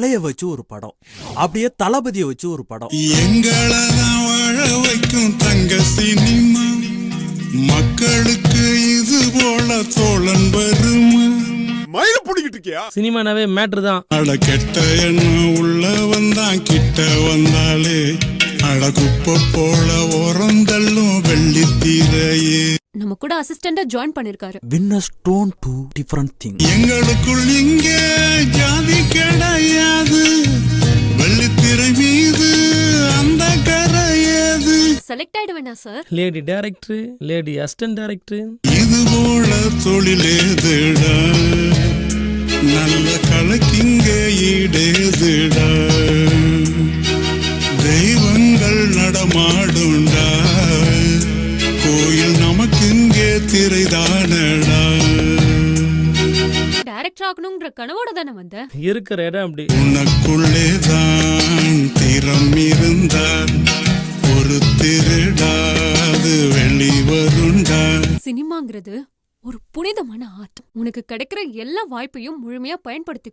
தலைய வச்சு ஒரு படம். அப்படியே தளபதியை வச்சு ஒரு படம். எங்களை வாழ வைக்கும் தங்க சினிமா. மக்களுக்கு இது போல தோழன் வருமா? மயில புடிக்கிட்டு இருக்கியா? சினிமானாவே மேட்ரு தான். அட கெட்ட எண்ணம் உள்ள வந்தான் கிட்ட வந்தாலே. அட குப்பை போல உரந்தள்ளும் வெள்ளித்தீரையே நம்ம கூட அசிஸ்டண்டா ஜாயின் பண்ணிருக்காரு. Winners don't do different thing எங்களுக்குள் இங்கே select ஆயிடுவேனா sir lady director lady assistant director இது போல தொழிலேதுடா நல்ல கலக்கிங்க ஈடேதுடா தெய்வங்கள் நடமாடுண்டா. கோயில் நமக்குங்கே திரைதானடா. டைரக்டர் ஆகணுங்கிற கனவோட தானே வந்த? இருக்கிற இடம் அப்படி. உனக்குள்ளே தான் திறம் இருந்தால் சினிமாங்கிறது ஒரு புனிதமான ஆர்ட். உனக்கு கிடைக்கிற எல்லா வாய்ப்பையும் முழுமையா பயன்படுத்திக்கோ.